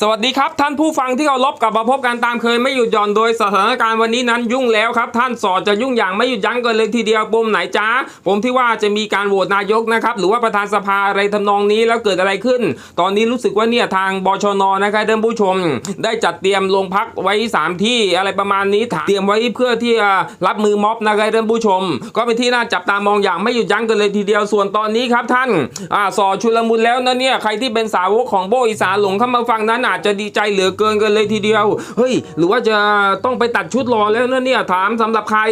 สวัสดีครับท่านผู้ฟังที่เคารพกลับมาพบกันตามเคยไม่หยุดหย่อนโดยสถานการณ์วันนี้นั้นยุ่งแล้วครับ ท่านสอดจะยุ่งอย่างไม่หยุดยั้งกันเลยทีเดียวปมไหนจ้าปมที่ว่าจะมีการโหวตนายกนะครับหรือว่าประธานสภาอะไรทำนองนี้แล้วเกิดอะไรขึ้น ตอนนี้รู้สึกว่าเนี่ยทางบชนนะครับท่านผู้ชม ได้จัดเตรียมโรงพักไว้ 3 ที่อะไรประมาณนี้เตรียมไว้เพื่อที่จะรับมือม็อบนะครับท่านผู้ชม ก็เป็นที่น่าจับตามองอย่างไม่หยุดยั้งกันเลยทีเดียวส่วนตอนนี้ครับท่านอ่าสอดชุลมุนแล้วนะเนี่ยใครที่เป็นสาวกของโบอีสานหลงเข้ามาฟังนั้นอาจจะดีใจเหลือเกินกันเลยทีเดียว เฮ้ย หรือว่าจะต้องไปตัดชุดรอแล้วนะเนี่ยถามสำหรับใคร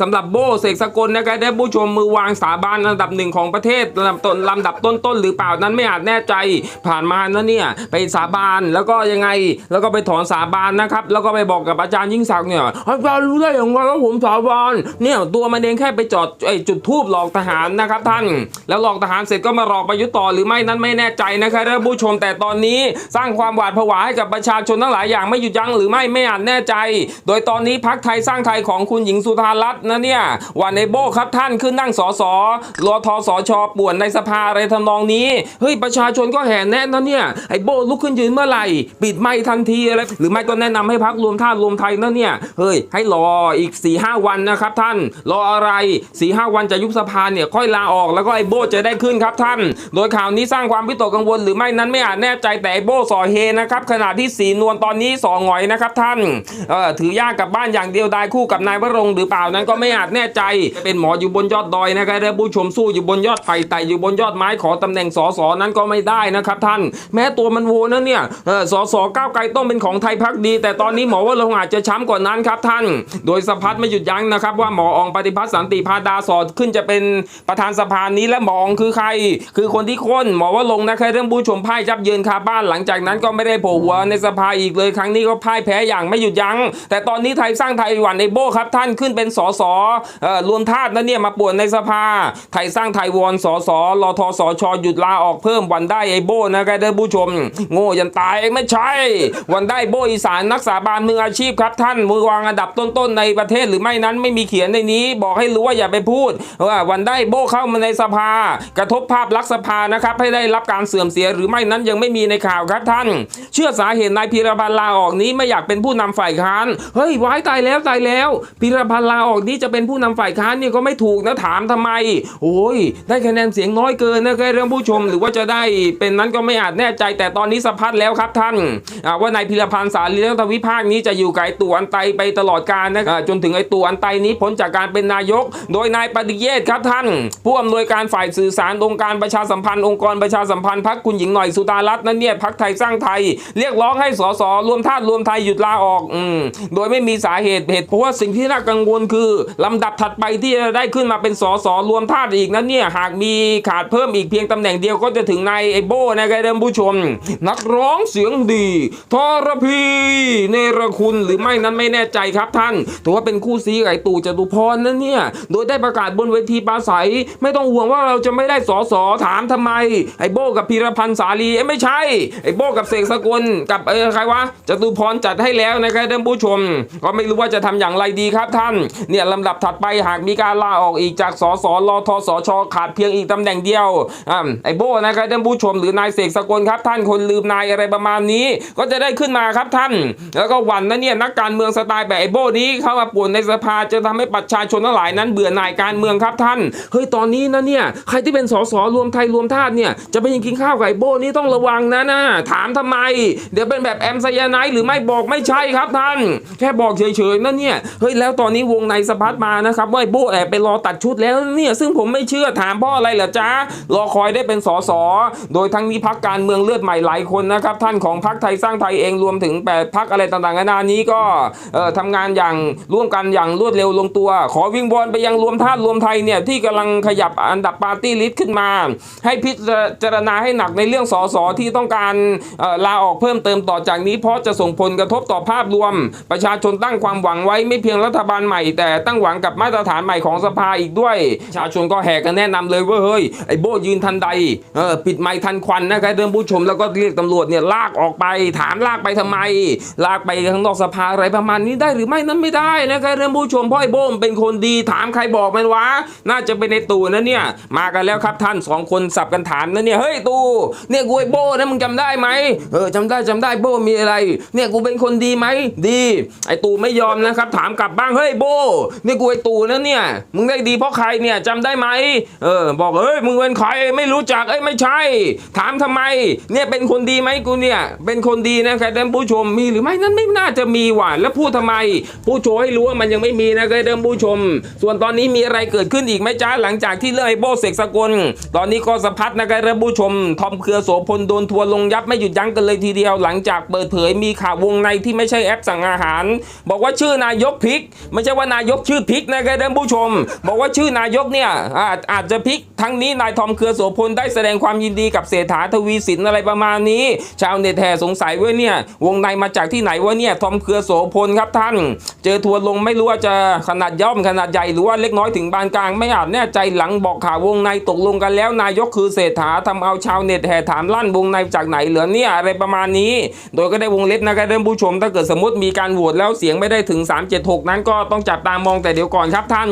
สำหรับโบเสกสกลนะครับได้ผู้ชมมือวางสาบานอันดับหนึ่งของประเทศลำดับต้นลำดับต้นๆหรือเปล่านั้นไม่อาจแน่ใจผ่านมานะเนี่ยไปสาบานแล้วก็ยังไงแล้วก็ไปถอนสาบานนะครับแล้วก็ไปบอกกับอาจารย์ยิ่งศักดิ์เนี่ยอาจารย์รู้ได้อย่างไรว่าผมสาบานเนี่ยตัวมันเองแค่ไปจอดไอจุดทูบหลอกทหารนะครับท่าน แล้วหลอกทหารเสร็จก็มาหลอกประยุทธ์ต่อหรือไม่นั้นไม่แน่ใจนะครับท่านผู้ชมแต่ตอนนี้สร้างความหวาดผวาให้กับประชาชนทั้งหลายอย่างไม่หยุดยั้งหรือไม่ไม่อาจแน่ใจ โดยตอนนี้พักไทยสร้างไทยของคุณหญิงสุธารัตน์นะเนี่ยวันในโบครับท่านขึ้นนั่งสอสอรอทสอชป่วนในสภาอะไรทำนองนี้เฮ้ยประชาชนก็แห่แน่นนะเนี่ยไอ้โบลุกขึ้นยืนเมื่อไหร่ปิดไม้ทันทีอะไรหรือไม่ก็แนะนำให้พักรวมท่าตุรวมไทยนะเนี่ยเฮ้ยให้รออีก4ีหวันนะครับท่านรออะไร4ีหวันจะยุบสภาเนี่ยค่อยลาออกแล้วก็ไอ้โบจะได้ขึ้นครับท่าน โดยข่าวนี้สร้างความวิตกกังวลหรือไม่นั้นไม่อาจแน่ใจแต่ไอ้โบสอเฮนะครับขณะที่สีนวลตอนนี้สองหงอยนะครับท่านถือยากกลับบ้านอย่างเดียวไดายคู่กับนายวรงหรือเปล่านั้นก็ไม่อาจแน่ใจ เป็นหมออยู่บนยอดดอยนะครับและผู้ชมสู้อยู่บนยอดไผ่ไต่อยู่บนยอดไม้ขอตำแหน่งสสนั้นก็ไม่ได้นะครับท่าน แม้ตัวมันโวนะเนี่ยสสก้าวไกลต้องเป็นของไทยพักดี แต่ตอนนี้หมอว่าลงอาจจะช้ำกว่านั้นครับท่าน โดยสะพัดไม่หยุดยั้งนะครับว่าหมอองปฏิพัฒน์สันติพาดาสอดขึ้นจะเป็นประธานสภานี้และหมอองคือใคร คือคนที่ค้นหมอว่าลงนะครับเรื่องผู้ชมพ่ายยับเยินคาบ้านหลังจากนั้นก็ไม่ได้โผล่หัวในสภาอีกเลย ครั้งนี้ก็พ่ายแพ้อย่างไม่หยุดยั้ง แต่ตอนนี้ไทยสร้างไทยหวันในโบครับท่านขึ้นเป็นสสรวมธาตุนะเนี่ยมาป่วนในสภา ไทยสร้างไทยวอนสสรทสชหยุดลาออกเพิ่มวันได้ไอโบนะครับท่านผู้ชม โง่ยันตายไม่ใช่ วันได้โบอีสานนักสาบานมืออาชีพครับท่านมือวางอันดับต้นๆในประเทศหรือไม่นั้นไม่มีเขียนในนี้ บอกให้รู้ว่าอย่าไปพูดว่าวันได้โบเข้ามาในสภา กระทบภาพลักษณ์สภานะครับให้ได้รับการเสื่อมเสียหรือไม่นั้นยังไม่มีในข่าวครับท่านเชื่อสาเหตุนายพีรพันธ์ลาออกนี้ไม่อยากเป็นผู้นำฝ่ายค้านเฮ้ยว้ายตายแล้วตายแล้วพีรพันธ์ลาออกนี้จะเป็นผู้นำฝ่ายค้านนี่ก็ไม่ถูกนะถามทำไม โอ้ย ได้คะแนนเสียงน้อยเกินนะครับเรื่องผู้ชม หรือว่าจะได้เป็นนั้นก็ไม่อาจแน่ใจแต่ตอนนี้สะพัดแล้วครับท่านว่านายพีรพันธ์สารีรัฐวิภาคนี้จะอยู่กับไอ้ตัวอันไตไปตลอดกาลนะจนถึงไอ้ตัวอันไตนี้พ้นจากการเป็นนายก โดยนายปฏิเยศครับท่าน ผู้อำนวยการฝ่ายสื่อสารองค์การประชาสัมพันธ์องค์กรประชาสัมพันธ์พักคุณหญิงหน่อยสุดารัตน์นั่นเนี่ยพักไทยสร้างไทยเรียกร้องให้สสรวมธาตุรวมไทยหยุดลาออกอืมโดยไม่มีสาเหตุเหตุเพราะว่าสิ่งที่น่ากังวลคือลำดับถัดไปที่จะได้ขึ้นมาเป็นสสรวมธาตุอีกนั้นเนี่ยหากมีขาดเพิ่มอีกเพียงตำแหน่งเดียวก็จะถึงนายไอโบนะครับท่านผู้ชม นักร้องเสียงดีทรพีเนรคุณหรือไม่นั้นไม่แน่ใจครับท่านถือว่าเป็นคู่ซีไอตู่จตุพรนั่นเนี่ยโดยได้ประกาศบนเวทีปราศัย ไม่ต้องห่วงว่าเราจะไม่ได้สสถามทำไม ไอโบกับพีรพันธ์สาลีเอ้ไม่ใช่ไอโบกับเสกสกลกับเออใครวะจตุพรจัดให้แล้วนะครับท่านผู้ชม ก็ไม่รู้ว่าจะทำอย่างไรดีครับท่าน เนี่ยลำดับถัดไปหากมีการลาออกอีกจากสสรทสชขาดเพียงอีกตำแหน่งเดียวอ่าไอโบนะครับท่านผู้ชมหรือนายเสกสกลครับท่านคนลืมนายอะไรประมาณนี้ ก็จะได้ขึ้นมาครับท่าน แล้วก็วันนะเนี่ยนักการเมืองสไตล์แบบไอโบนี้เข้ามาป่วนในสภาจะทำให้ประชาชนทั้งหลายนั้นเบื่อหน่ายการเมืองครับท่านเฮ้ยตอนนี้นะเนี่ยใครที่เป็นสสรวมไทยรวมธาตุเนี่ยจะไปยังกินข้าวกับไอโบนี้ต้องระวังนะนะถามทำไมเดี๋ยวเป็นแบบแอมไซยาไนหรือไม่บอกไม่ใช่ครับท่าน แค่บอกเฉยๆนั่นเนี่ยเฮ้ยแล้วตอนนี้วงในสะพัดมานะครับว่าไอ้โบแอบไปรอตัดชุดแล้วเนี่ยซึ่งผมไม่เชื่อถามพราะอะไรเหรอจ๊ะรอคอยได้เป็นสสโดยทั้งนี้พักการเมืองเลือดใหม่หลายคนนะครับท่านของพักไทยสร้างไทยเองรวมถึงแปดพักอะไรต่างๆนานานี้ก็ทำงานอย่างร่วมกันอย่างรวดเร็วลงตัว ขอวิงวอนไปยังรวมธาตุรวมไทยเนี่ยที่กำลังขยับอันดับปาร์ตี้ลิสต์ขึ้นมา ให้พิจารณาให้หนักในเรื่องสสที่ต้องการลาอออกเพิ่มเติมต่อจากนี้เพราะจะส่งผลกระทบต่อภาพรวม ประชาชนตั้งความหวังไว้ไม่เพียงรัฐบาลใหม่ แต่ตั้งหวังกับมาตรฐานใหม่ของสภาอีกด้วยประชาชนก็แห่กันแนะนำเลยว่าเฮ้ยไอ้โบยืนทันใดเออปิดไม้ทันควันนะครับเดินผู้ชมแล้วก็เรียกตำรวจเนี่ยลากออกไป ถามลากไปทำไม ลากไปข้างนอกสภาอะไรประมาณนี้ได้หรือไม่นั้นไม่ได้นะครับเดินผู้ชมพราะไอ้โบมเป็นคนดีถามใครบอกมันวะน่าจะเป็นในตู่นะเนี่ยมากันแล้วครับท่านสองคนสับกันถามนะเนี่ยเฮ้ยตู่เนี่ยกูไอ้โบนะมึงจำได้ไหมเอออจำได้จำได้โบมีอะไร เนี่ยกูเป็นคนดีไหมดี ไอตู่ไม่ยอมนะครับ ถามกลับบ้างเฮ้ยโบเนี่ยกูไอตู่นะเนี่ยมึงได้ดีเพราะใครเนี่ยจำได้ไหมเออบอกเฮ้ยมึงเป็นใครไม่รู้จักเอ้ยไม่ใช่ ถามทำไม เนี่ยเป็นคนดีไหมกูเนี่ยเป็นคนดีนะครับท่านผู้ชมมีหรือไม่นั้นไม่น่าจะมีว่ะแล้วพูดทำไม ผู้โชว์ให้รู้ว่ามันยังไม่มีนะครับท่านผู้ชม ส่วนตอนนี้มีอะไรเกิดขึ้นอีกไหมจ้าหลังจากที่เรื่องไอโบเสกสกลตอนนี้ก็สะพัดนะครับท่านผู้ชม ทอมเครือโสพลโดนทัวร์ลงยับไม่หยุดยั้งกันเลยทีเดียวหลังจากเปิดเผยมีข่าววงในที่ไม่ใช่แอปสั่งอาหาร บอกว่าชื่อนายกพิก ไม่ใช่ว่านายกชื่อพิกนะครับท่านผู้ชม บอกว่าชื่อนายกเนี่ยอาจอาจจะพิก ทั้งนี้นายทอมเครือโสพลได้แสดงความยินดีกับเศรษฐาทวีสินอะไรประมาณนี้ ชาวเน็ตแห่สงสัยว่าเนี่ยวงในมาจากที่ไหนวะเนี่ยทอมเครือโสพลครับท่าน เจอทัวร์ลงไม่รู้ว่าจะขนาดย่อมขนาดใหญ่หรือว่าเล็กน้อยถึงปานกลางไม่อาจแน่ใจหลังบอกข่าววงในตกลงกันแล้ว นายกคือเศรษฐาทำเอาชาวเน็ตแห่ถามลั่นวงในจากไหนเหลือเนี่ยอะไรประประมาณนี้ โดยก็ได้วงเล็บนะครับท่านผู้ชม ถ้าเกิดสมมติมีการโหวตแล้วเสียงไม่ได้ถึง 376 นั้นก็ต้องจับตามองแต่เดี๋ยวก่อนครับท่าน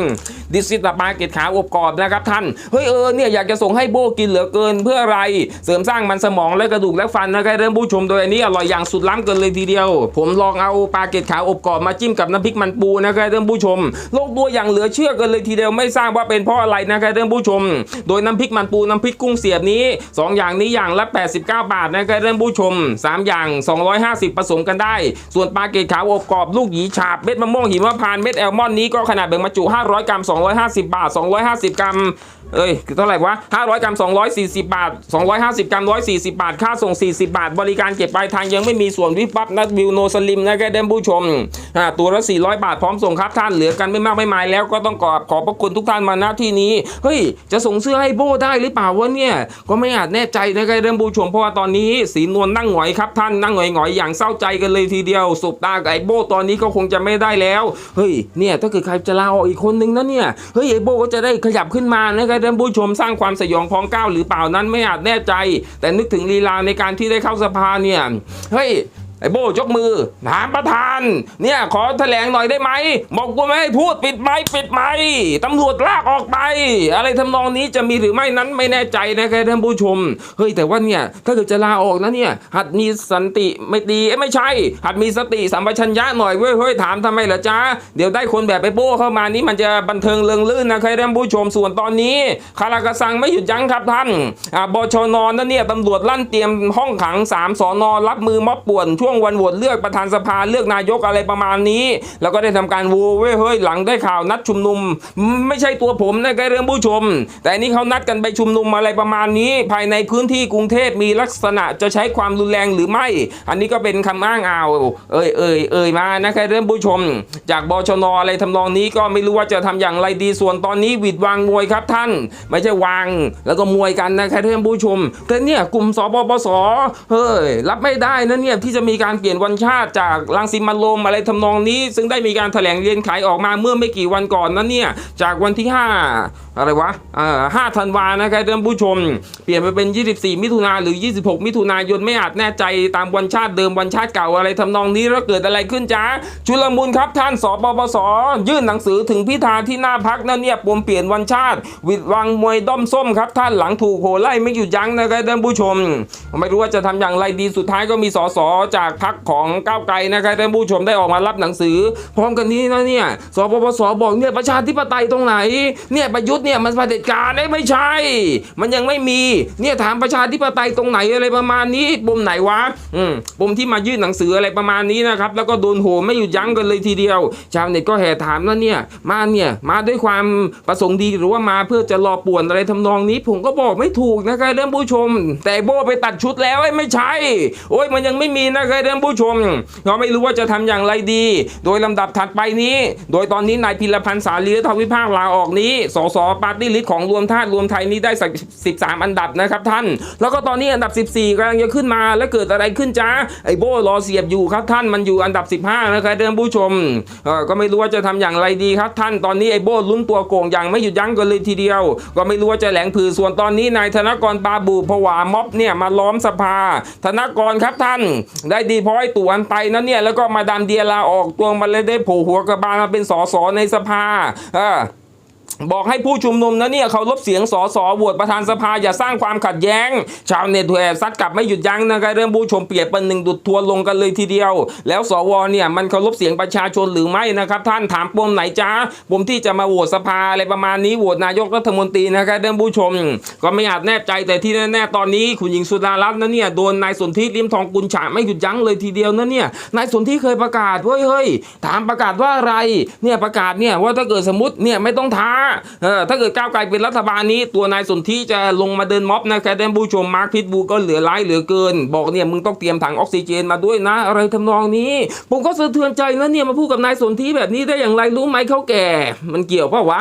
ดิสซิตปาเกตขาอบกรอบนะครับท่าน เฮ้ยเออเนี่ยอยากจะส่งให้โบกินเหลือเกินเพื่ออะไร เสริมสร้างมันสมองและกระดูกและฟันนะครับท่านผู้ชมโดยอันนี้อร่อยอย่างสุดล้ำเกินเลยทีเดียว ผมลองเอาปลาเกตขาอบกรอบมาจิ้มกับน้ำพริกมันปูนะครับท่านผู้ชมโลกตัวอย่างเหลือเชื่อเกันเลยทีเดียวไม่ทราบว่าเป็นเพราะอะไรนะครับท่านผู้ชม โดยน้ำพริกมันปูน้ำพริกกุ้งเสียบนี้สองอย่างนี้อย่างละ 89 บาทนะครับท่านผู้ชมสามอย่าง 250 ผสมกันได้ ส่วนปลาเกตขาวอบกรอบลูกหยีฉาบเม็ดมะม่วงหิมพานต์เม็ดแอลมอนด์นี้ก็ขนาดแบ่งบรรจุ 500 กรัม250 บาท 250 กรัมเอ้ยเท่าไหร่วะ500 กรัม 240 บาท 250 กรัม 140 บาท ค่าส่ง 40 บาท บริการเก็บปลายทางยังไม่มีส่วนวิบวับนัดวิวโนสลิมนะครับท่านผู้ชมอ่าตัวละ 400 บาทพร้อมส่งครับท่านเหลือกันไม่มากไม่มายแล้วก็ต้องขอบขอบพระคุณทุกท่านมาณที่นี้ เฮ้ย จะส่งเสื้อให้โบได้หรือเปล่าวะเนี่ย ก็ไม่อาจแน่ใจนะครับท่านผู้ชมเพราะว่าตอนนี้สีนวลนั่งหงอยครับท่านนั่งหงอยหงอยอย่างเศร้าใจกันเลยทีเดียวสุบตาไอ้โบตอนนี้ก็คงจะไม่ได้แล้ว เฮ้ย เนี่ยถ้าเกิดใครจะลาออกอีกคนนึงนะเนี่ยเฮ้ยไอโบก็จะได้ขยับขึ้นมานะครับท่านผู้ชมสร้างความสยองพองก้าวหรือเปล่านั้นไม่อาจแน่ใจ แต่นึกถึงลีลาในการที่ได้เข้าสภาเนี่ยเฮ้ย ไอ้โบยกมือถามประธาน เนี่ยขอแถลงหน่อยได้ไหม บอกกูไม่ให้พูดปิดไม้ปิดไม้ตำรวจลากออกไป อะไรทำนองนี้จะมีหรือไม่นั้นไม่แน่ใจนะครับท่านผู้ชม เฮ้ยแต่ว่าเนี่ยถ้าเกิดจะลาออกนะเนี่ย หัดมีสันติไม่ดีเอ้ไม่ใช่ หัดมีสติสัมปชัญญะหน่อยเว้ยเฮ้ยถามทำไมเหรอจ๊ะเดี๋ยวได้คนแบบไอ้โบเข้ามานี่มันจะบันเทิงเริงลื่นนะครับท่านผู้ชมส่วนตอนนี้คารากระสังไม่หยุดยั้งครับท่านอ่าบชนนั่นเนี่ยตำรวจลั่นเตรียมห้องขังสามสอนอรับมือม็อบป่วนช่วงวันโหวตเลือกประธานสภาเลือกนายกอะไรประมาณนี้ แล้วก็ได้ทำการโวเว้เฮ้ยหลังได้ข่าวนัดชุมนุม ไม่ใช่ตัวผมนะครับเรื่องผู้ชม แต่อันนี่เขานัดกันไปชุมนุมอะไรประมาณนี้ ภายในพื้นที่กรุงเทพมีลักษณะจะใช้ความรุนแรงหรือไม่ อันนี้ก็เป็นคำอ้างอ้าวเอ่ยเอ่ยเอ่ยมานะครับเรื่องผู้ชม จากบชนอะไรทำนองนี้ก็ไม่รู้ว่าจะทำอย่างไรดีส่วนตอนนี้หวิดวางมวยครับท่าน ไม่ใช่วางแล้วก็มวยกันนะครับท่านผู้ชมแต่เนี่ยกลุ่มสปปสเฮ้ยรับไม่ได้นะเนี่ยที่จะมีการเปลี่ยนวันชาติจากรังสิมันโรมอะไรทำนองนี้ ซึ่งได้มีการแถลงเรียนขายออกมาเมื่อไม่กี่วันก่อนนั้นเนี่ยจากวันที่ 5 อะไรวะอ่าห้าธันวานะครับท่านผู้ชม เปลี่ยนไปเป็น 24 มิถุนาหรือ 26 มิถุนายนไม่อาจแน่ใจตามวันชาติเดิมวันชาติเก่าอะไรทำนองนี้แล้วเกิดอะไรขึ้นจ้าชุลมุนครับท่านสปปสยื่นหนังสือถึงพิธาที่หน้าพักนั่นเนี่ยปมเปลี่ยนวันชาติ วิดวังมวยด้อมส้มครับท่านหลังถูกโหไล่ไม่หยุดยั้งนะครับท่านผู้ชม ไม่รู้ว่าจะทำอย่างไรดีสุดท้ายก็มีสสจากพักของก้าวไกลนะครับท่านผู้ชมได้ออกมารับหนังสือ พร้อมกันนี้นะเนี่ยสปปสบอกเนี่ยประชาธิปไตยตรงไหนเนี่ยประยุทธ์เนี่ยมันเผด็จการได้ไม่ใช่ มันยังไม่มีเนี่ยถามประชาธิปไตยตรงไหนอะไรประมาณนี้ปมไหนวะอืมปมที่มายื่นหนังสืออะไรประมาณนี้นะครับแล้วก็โดนโหไม่หยุดยั้งกันเลยทีเดียว ชาวเน็ตก็แห่ถามแล้วเนี่ยมาเนี่ยมาด้วยความประสงค์ดีหรือว่ามาเพื่อจะรอป่วนอะไรทำนองนี้ ผมก็บอกไม่ถูกนะครับเรื่องผู้ชม แต่โบไปตัดชุดแล้วไอ้ไม่ใช่ โอ้ยมันยังไม่มีนะครับเรื่องผู้ชม เราไม่รู้ว่าจะทำอย่างไรดี โดยลำดับถัดไปนี้ โดยตอนนี้นายพิรพันธ์สาลีรัฐวิภาคลาออกนี้ สสปาร์ตี้ลิสต์ของรวมธาตุรวมไทยนี้ได้สัก13 อันดับนะครับท่าน แล้วก็ตอนนี้อันดับ 14กำลังจะขึ้นมาแล้วเกิดอะไรขึ้นจ้าไอโบรอเสียบอยู่ครับท่านมันอยู่อันดับ 15นะครับเดิมผู้ชมก็ไม่รู้ว่าจะทำอย่างไรดีครับท่านตอนนี้ไอโบลุ้นตัวโกงอย่างไม่หยุดยั้งกันเลยทีเดียว ก็ไม่รู้ว่าจะแหลงผือส่วนตอนนี้นายธนกรปาบูผวาม็อบเนี่ยมาล้อมสภา ธนกรครับท่านได้ดีพอยตู่อันไตนั้นเนี่ยแล้วก็มาดามเดียลาออกตัวมาเลยได้โผล่หัวกระบาลมาเป็นสสในสภาอ่า บอกให้ผู้ชุมนุมนะเนี่ยเคารพเสียงสสโหวตประธานสภาอย่าสร้างความขัดแย้ง ชาวเน็ตแห่ซัดกลับไม่หยุดยั้งนะครับเรื่องผู้ชมเปียบเป็นหนึ่งดุดทัวลงกันเลยทีเดียว แล้วสวเนี่ยมันเคารพเสียงประชาชนหรือไม่นะครับ ท่านถามปมไหนจ้าปมที่จะมาโหวตสภาอะไรประมาณนี้โหวตนายกรัฐมนตรีนะครับเรื่องผู้ชม ก็ไม่อาจแน่ใจแต่ที่แน่ๆตอนนี้คุณหญิงสุดารัตน์นะเนี่ยโดนนายสนธิริมทองกุลฉาไม่หยุดยั้งเลยทีเดียวนะเนี่ยนายสนธิเคยประกาศเฮ้ยเฮ้ยถามประกาศว่าอะไรเนี่ยประกาศเนี่ยว่าถ้าเกิดสมมติเนี่ยไม่ต้องท้าถ้าเกิดก้าวไกลเป็นรัฐบาลนี้ ตัวนายสนธิจะลงมาเดินม็อบนะครับท่านผู้ชมมาร์คพิทบูก็เหลือร้ายเหลือเกิน บอกเนี่ยมึงต้องเตรียมถังออกซิเจนมาด้วยนะ อะไรทำนองนี้ ผมก็สะเทือนใจนะเนี่ยมาพูดกับนายสนธิแบบนี้ได้อย่างไรรู้ไหมเขาแก่ มันเกี่ยวเปล่าวะ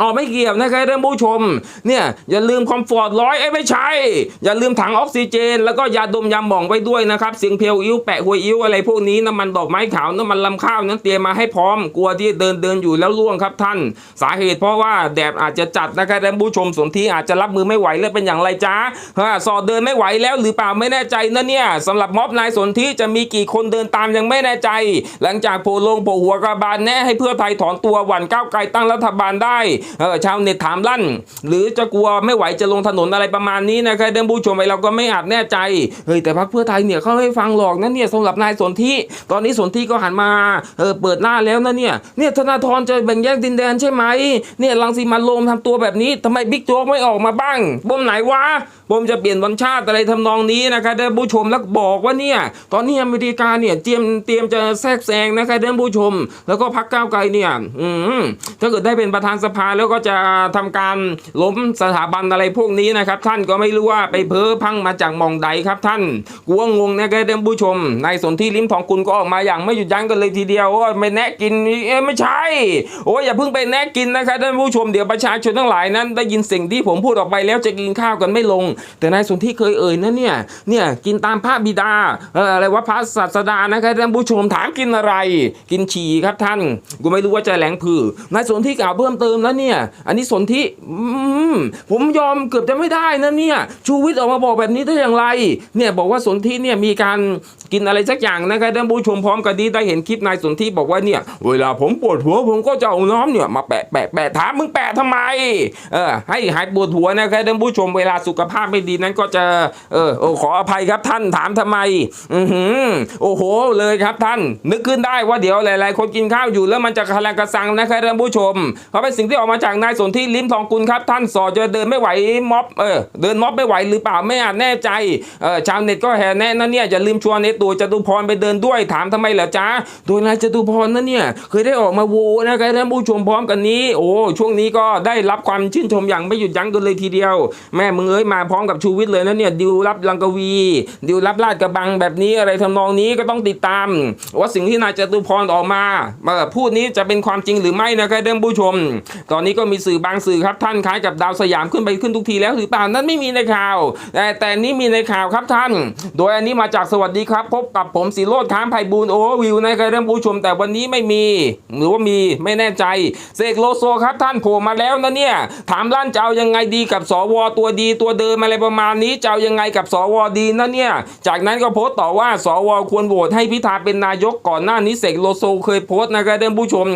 อ๋อไม่เกี่ยวนะครับท่านผู้ชม เนี่ยอย่าลืมคอมฟอร์ตร้อยเอ้ไม่ใช่ อย่าลืมถังออกซิเจน แล้วก็ยาดมยาหม่องไว้ด้วยนะครับเสียงเพลวอิ้วแปะหัวอิ้วอะไรพวกนี้น้ำมันดอกไม้ขาวน้ำมันลำข้าวนั้นเตรียมมาให้พร้อมกลัวที่เดินเดินอยู่แล้วล่วงครับท่าน สาเหตุเพราะว่าแดดอาจจะจัดนะครับท่านผู้ชมสนที่อาจจะรับมือไม่ไหวแล้วเป็นอย่างไรจ้าฮะสอดเดินไม่ไหวแล้วหรือเปล่าไม่แน่ใจนะเนี่ยสำหรับม็อบนายสนที่จะมีกี่คนเดินตามยังไม่แน่ใจ หลังจากโผล่ลงโผล่หัวกระบาลแน่ให้เพื่อไทยถอนตัวหวั่นก้าวไกลตั้งรัฐบาลได้ชาวเน็ตถามลั่น หรือจะกลัวไม่ไหวจะลงถนนอะไรประมาณนี้นะครับเดิมผู้ชมไปเราก็ไม่อาจแน่ใจเฮ้ยแต่พรรคเพื่อไทยเนี่ยเขาให้ฟังหลอกนะเนี่ยสำหรับนายสนธิตอนนี้สนธิก็หันมาเออเปิดหน้าแล้วนะเนี่ยเนี่ยธนาธรจะแบ่งแยกดินแดนใช่ไหมเนี่ยรังสีมันโลมทำตัวแบบนี้ทำไมบิ๊กโจ๊กไม่ออกมาบ้างบ่มไหนวะ ปมจะเปลี่ยนวันชาติอะไรทำนองนี้นะครับเดิมผู้ชมแล้วบอกว่าเนี่ยตอนนี้อเมริกาเนี่ยเตรียมเตรียมจะแทรกแซงนะครับเดิมผู้ชม แล้วก็พรรคก้าวไกลเนี่ยอืถ้าเกิดได้เป็นประธานสภาแล้วก็จะทำการล้มสถาบันอะไรพวกนี้นะครับ ท่านก็ไม่รู้ว่าไปเพ้อพังมาจากมองใดครับท่านกลัวงงนะครับเดิมผู้ชมนายสนที่ลิ้มทองคุณก็ออกมาอย่างไม่หยุดยั้งกันเลยทีเดียวโอ้ไม่แนะกินเอ้ยไม่ใช่โอ้ยอย่าเพิ่งไปแนะกินนะครับท่านผู้ชมเดี๋ยวประชาชนทั้งหลายนั้น ได้ยินสิ่งที่ผมพูดออกไปแล้วจะกินข้าวกันไม่ลงแต่นายสนที่เคยเอ่ยนะเนี่ยเนี่ยกินตามพระบิดาอะไรว่าพระศาสดานะครับท่านผู้ชมถามกินอะไร กินฉี่ครับท่านกูไม่รู้ว่าจะแหลงผือนายสนที่กล่าวเพิ่มเติมแล้วเนี่ย อันนี้สนที่ผมยอมเกือบจะไม่ได้นะเนี่ยชูวิทย์ออกมาบอกแบบนี้ได้อย่างไร เนี่ยบอกว่าสนที่เนี่ยมีการกินอะไรสักอย่างนะครับท่านผู้ชมพร้อมกันนี้ได้เห็นคลิปนายสนที่บอกว่าเนี่ยเวลาผมปวดหัวผมก็จะเอาน้ำเนี่ยมาแปะแปะแปะถามมึงแปะทำไมเออให้หายปวดหัวนะครับท่านผู้ชมเวลาสุขภาพไม่ดีนั้นก็จะเอออขออภัยครับท่านถามทำไม อือหือโอ้โหเลยครับท่าน นึกขึ้นได้ว่าเดี๋ยวหลาย ๆ คนกินข้าวอยู่แล้วมันจะกระแลงกระสังนะครับท่านผู้ชม เพราะเป็นสิ่งที่ออกมาจากนายสนที่ลิ้มทองกุลครับท่านสอจะเดินไม่ไหวม็อบเออเดินม็อบไม่ไหวหรือเปล่าไม่อาจแน่ใจเออชาวเน็ตก็แห่แน่นะเนี่ยอย่าลืมชวนในตัวจตุพรไปเดินด้วยถามทำไมเหรอจ๊ะโดยนายจตุพรนั่นเนี่ยเคยได้ออกมาโวนะครับท่านผู้ชมพร้อมกันนี้ โอ้ช่วงนี้ก็ได้รับความชื่นชมอย่างไม่หยุดยั้งกันเลยทีเดียว แม่มึงเอ้ยมาพร้อมกับชูวิทย์เลยนะเนี่ยดิวรับลังกวี ดิวรับลาดกระบังแบบนี้อะไรทำนองนี้ก็ต้องติดตาม ว่าสิ่งที่นายจตุพรออกมามาพูดนี้จะเป็นความจริงหรือไม่นะครับท่านผู้ชม ตอนนี้ก็มีสื่อบางสื่อครับท่านคล้ายกับดาวสยามขึ้นไปขึ้นทุกทีแล้วหรือเปล่านั้นไม่มีในข่าว แต่แต่นี้มีในข่าวครับท่าน โดยอันนี้มาจากสวัสดีครับ พบกับผมสีโรดค้ามไพบูลโอวิวนะครับท่านผู้ชม แต่วันนี้ไม่มี หรือว่ามีไม่แน่ใจเสกโลโซครับท่านโผล่มาแล้วนะเนี่ยถามล้านจะเอายังไงดีกับสวตัวดีตัวเดิมอะไรประมาณนี้จะเอายังไงกับสวดีนะเนี่ย จากนั้นก็โพสต์ต่อว่าสวควรโหวตให้พิธาเป็นนายกก่อนหน้านี้เสกโลโซเคยโพสต์นะครับท่านผู้ชม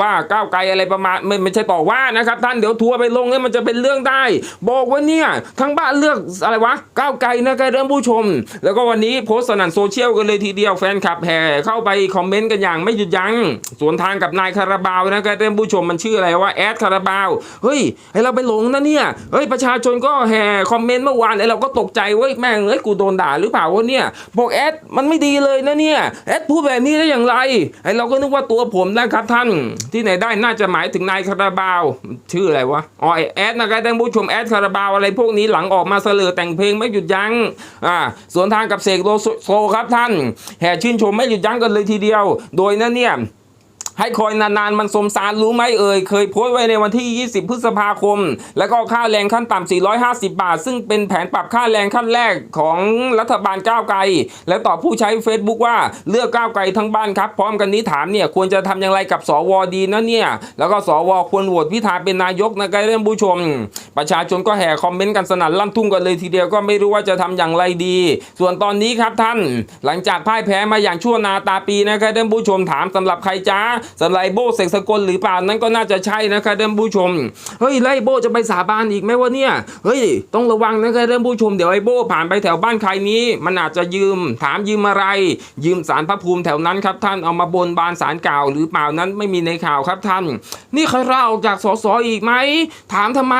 ว่าก้าวไกลอะไรประมาณไม่ไม่ใช่ต่อว่านะครับ ท่านเดี๋ยวทัวร์ไปลงเนี่ยมันจะเป็นเรื่องได้ บอกว่าเนี่ยทั้งบ้านเลือกอะไรวะก้าวไกลนะครับท่านผู้ชม แล้วก็วันนี้โพสต์สนั่นโซเชียลกันเลยทีเดียวแฟนคลับแห่เข้าไปคอมเมนต์กันอย่างไม่หยุดยัง้งสวนทางกับนายคาราบาวนะครับท่านผู้ชมมันชื่ออะไรว่าแอดคาราบาวเฮ้ยให้เราไปหลงนะเนี่ยเฮ้ยประชาชนก็แห่คอมเมนต์เมื่อวานไอ้เราก็ตกใจเว้ยแม่งเอ้ยกูโดนด่าหรือเปล่าวะเนี่ยบอกแอดมันไม่ดีเลยนะเนี่ยแอดพูดแบบนี้ได้อย่างไรไอ้เราก็นึกว่าตัวผมนะครับท่านที่ไหนได้น่าจะหมายถึงนายคาราบาว ชื่ออะไรวะอ๋อไอ้แอดนะครับท่านผู้ชมแอดคาราบาวอะไรพวกนี้หลังออกมาเสลอแต่งเพลงไม่หยุดยัง้งอ่าสวนทางกับเสกโลโซครับท่าน แห่ชื่นชมไม่หยุดยั้งกันเลยทีเดียว โดยนั้นเนี่ย ให้คอยนานๆ มันสมสารรู้ไหมเอ่ย เคยโพสต์ไว้ในวันที่ 20 พฤษภาคม แล้วก็ค่าแรงขั้นต่ำ450 บาท ซึ่งเป็นแผนปรับค่าแรงขั้นแรกของรัฐบาลก้าวไกล และตอบผู้ใช้ Facebook ว่าเลือกก้าวไกลทั้งบ้านครับ พร้อมกันนี้ถามเนี่ยควรจะทำอย่างไรกับสวดีนะเนี่ย แล้วก็สวควรโหวตพิธาเป็นนายกนะครับเรื่องผู้ชม ประชาชนก็แห่คอมเมนต์กันสนั่นลั่นทุ่งกันเลยทีเดียวก็ไม่รู้ว่าจะทำอย่างไรดี ส่วนตอนนี้ครับท่าน หลังจากพ่ายแพ้มาอย่างชั่วนาตาปีนะครับท่านผู้ชมถามสำหรับใครจ้าสไอ้โบเสกสกลหรือเปล่านั้นก็น่าจะใช่นะครับท่านผู้ชมเฮ้ยแล้วไอ้โบจะไปสาบานอีกไหมวะเนี่ยเฮ้ยต้องระวังนะครับท่านผู้ชมเดี๋ยวไอโบผ่านไปแถวบ้านใครนี้ มันอาจจะยืมถามยืมอะไร ยืมสารพระภูมิแถวนั้นครับท่านเอามาบนบานสารเก่าหรือเปล่านั้นไม่มีในข่าวครับท่าน นี่ใครเราออกจากสสอีกไหมถามทำไม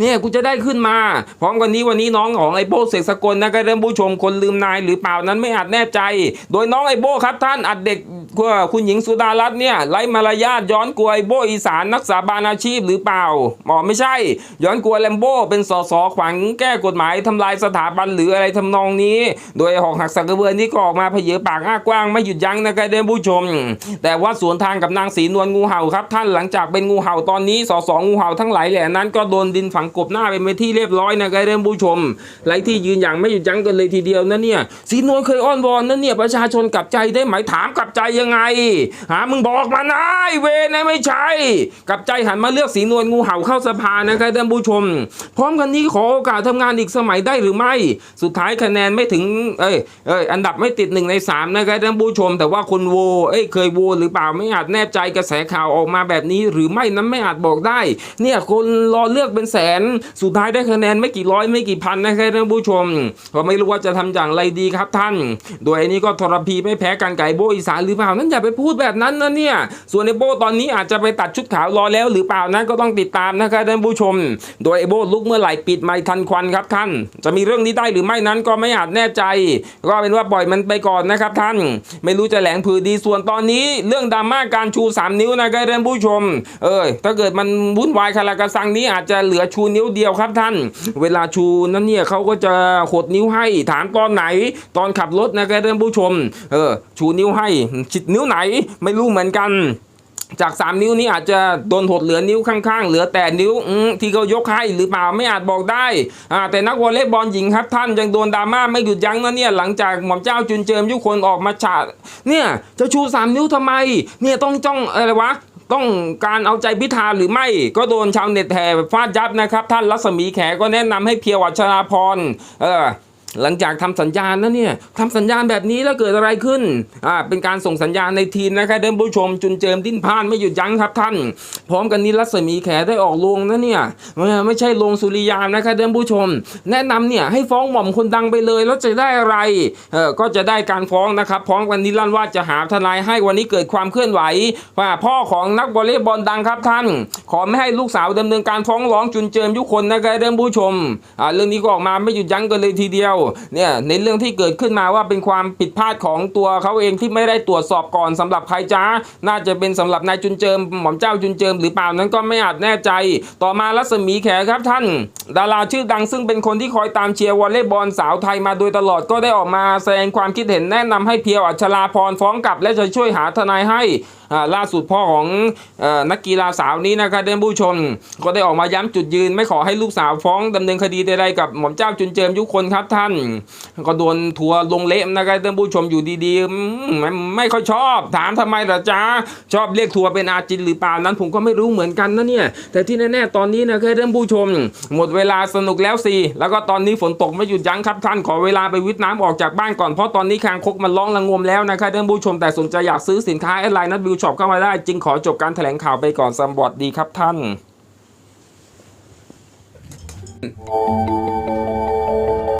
เนี่ยกูจะได้ขึ้นมา พร้อมกันนี้วันนี้น้องของไอโบเสกสกลนะครับท่านผู้ชมคนลืมนายหรือเปล่านั้นไม่อาจแน่ใจ โดยน้องไอโบครับท่านอัดเด็ก ว่าคุณหญิงสุดารัตน์เนี่ยไร้มารยาทย้อนกลัวไอโบอีสานนักสาบานอาชีพหรือเปล่าหมอไม่ใช่ ย้อนกลัวแลมโบเป็นสสขวางแก้กฎหมายทำลายสถาบันหรืออะไรทำนองนี้ โดยหอกหักสักกระเบือนี่ก็ออกมาเพเยอปากอ้ากว้างไม่หยุดยั้งนะครับท่านผู้ชม แต่ว่าสวนทางกับนางสีนวลงูเห่าครับ ท่านหลังจากเป็นงูเห่าตอนนี้สสงูเห่าทั้งหลายแหล่นั้นก็โดนดินฝังกบหน้าเป็นไปที่เรียบร้อยนะครับท่านผู้ชมไรที่ยืนอย่างไม่หยุดยั้งกันเลยทีเดียวนะเนี่ยสีนวลเคยอ้อนวอนนะเนี่ยประชาชนกลับใจได้ไหมถามกลับใจยังไง หา มึงบอกมานะไอเวนะไม่ใช่ กับใจหันมาเลือกสีนวลงูเห่าเข้าสภานะครับท่านผู้ชม พร้อมกันนี้ขอโอกาสทำงานอีกสมัยได้หรือไม่ สุดท้ายคะแนนไม่ถึง เอ้ยเอ้ยอันดับไม่ติดหนึ่งในสามนะครับท่านผู้ชม แต่ว่าคนโวเอ้ยเคยโวหรือเปล่าไม่อาจแน่ใจกระแสข่าวออกมาแบบนี้ หรือไม่นั้นไม่อาจบอกได้ เนี่ยคนรอเลือกเป็นแสน สุดท้ายได้คะแนนไม่กี่ร้อยไม่กี่พันนะครับท่านผู้ชมก็ไม่รู้ว่าจะทำอย่างไรดีครับท่าน โดยอันนี้ก็ทรพีไม่แพ้กันไก่โบอีสานหรือเปล่านั้นอย่าไปพูดแบบนั้นนะเนี่ย ส่วนไอโบตอนนี้อาจจะไปตัดชุดขาวรอแล้วหรือเปล่านั้นก็ต้องติดตามนะครับท่านผู้ชม โดยไอโบลุกเมื่อไหร่ปิดไม่ทันควันครับท่าน จะมีเรื่องนี้ได้หรือไม่นั้นก็ไม่อาจแน่ใจ ก็เป็นว่าปล่อยมันไปก่อนนะครับท่าน ไม่รู้จะแหลงผือดีส่วนตอนนี้เรื่องดราม่าการชู 3 นิ้วนะครับท่านผู้ชม เออถ้าเกิดมันวุ่นวายคาราคาซังนี้อาจจะเหลือชูนิ้วเดียวครับท่าน เวลาชูนั้นเนี่ยเขาก็จะหดนิ้วให้ถามตอนไหน ตอนขับรถนะครับท่านผู้ชม เออชูนิ้วให้ชิดนิ้วไหนไม่รู้เหมือนกัน จาก 3 นิ้วนี้อาจจะโดนหดเหลือนิ้วข้างๆ เหลือแต่นิ้วที่เขายกให้หรือเปล่าไม่อาจบอกได้แต่นักวอลเลย์บอลหญิงครับท่านยังโดนดราม่าไม่หยุดยั้งนะเนี่ยหลังจากหม่อมเจ้าจุนเจิมยุคนออกมาฉาดเนี่ยจะชู 3 นิ้วทำไม เนี่ยต้องจ้องอะไรวะต้องการเอาใจพิธาหรือไม่ก็โดนชาวเน็ตแห่ฟาดยับนะครับ ท่านรัศมีแขก็แนะนำให้เพียวอัชราพรเออ หลังจากทำสัญญาณนะเนี่ยทำสัญญาณแบบนี้แล้วเกิดอะไรขึ้นอ่าเป็นการส่งสัญญาณในทีมนะครับเดินผู้ชมจุนเจิมดิ้นพานไม่หยุดยั้งครับท่าน พร้อมกันนี้รัศมีแขได้ออกลงนะเนี่ยไม่ใช่ลงสุริยามนะครับเดินผู้ชม แนะนำเนี่ยให้ฟ้องหม่อมคนดังไปเลยแล้วจะได้อะไรเออก็จะได้การฟ้องนะครับพร้อมกันนี้ลั่นว่าจะหาทนายให้วันนี้เกิดความเคลื่อนไหวว่าพ่อของนักวอลเลย์บอลดังครับท่าน ขอไม่ให้ลูกสาวดำเนินการฟ้องร้องจุนเจิมยุคนนะครับเดินผู้ชมอ่าเรื่องนี้ก็ออกมาไม่หยุดยั้งกันเลยทีเดียวเนี่ยในเรื่องที่เกิดขึ้นมาว่าเป็นความผิดพลาดของตัวเขาเองที่ไม่ได้ตรวจสอบก่อนสำหรับใครจ้า น่าจะเป็นสำหรับนายจุนเจิมหม่อมเจ้าจุนเจิมหรือเปล่านั้นก็ไม่อาจแน่ใจ ต่อมารัศมีแขครับท่าน ดาราชื่อดังซึ่งเป็นคนที่คอยตามเชียร์วอลเลย์บอลสาวไทยมาโดยตลอดก็ได้ออกมาแสดงความคิดเห็นแนะนำให้เพียวอัชราพรฟ้องกลับ และจะช่วยหาทนายให้ ล่าสุดพ่อของอนักกีฬาสาวนี้นะครับเดินผู้ชม ก็ได้ออกมาย้ำจุดยืน ไม่ขอให้ลูกสาวฟ้องดำเนินคดีใดๆกับหม่อมเจ้าจุนเจิมยุคนครับท่าน ก็โดนทัวร์ลงเละนะครับท่านผู้ชมอยู่ดีๆไม่ไม่ค่อยชอบ ถามทำไมล่ะจ๊ะชอบเรียกทัวร์เป็นอาจินหรือเปล่านั้นผมก็ไม่รู้เหมือนกันนะเนี่ยแต่ที่แน่ๆตอนนี้นะครับท่านผู้ชม หมดเวลาสนุกแล้วสิแล้วก็ตอนนี้ฝนตกไม่หยุดยั้งครับท่านขอเวลาไปวิทย์น้ำออกจากบ้านก่อนเพราะตอนนี้คางคกมันร้องระงมแล้วนะครับท่านผู้ชมแต่สนใจอยากซื้อสินค้าอดไลน์นัดบิวช็อปเข้ามาได้ จึงขอจบการแถลงข่าวไปก่อนสวัสดีครับท่าน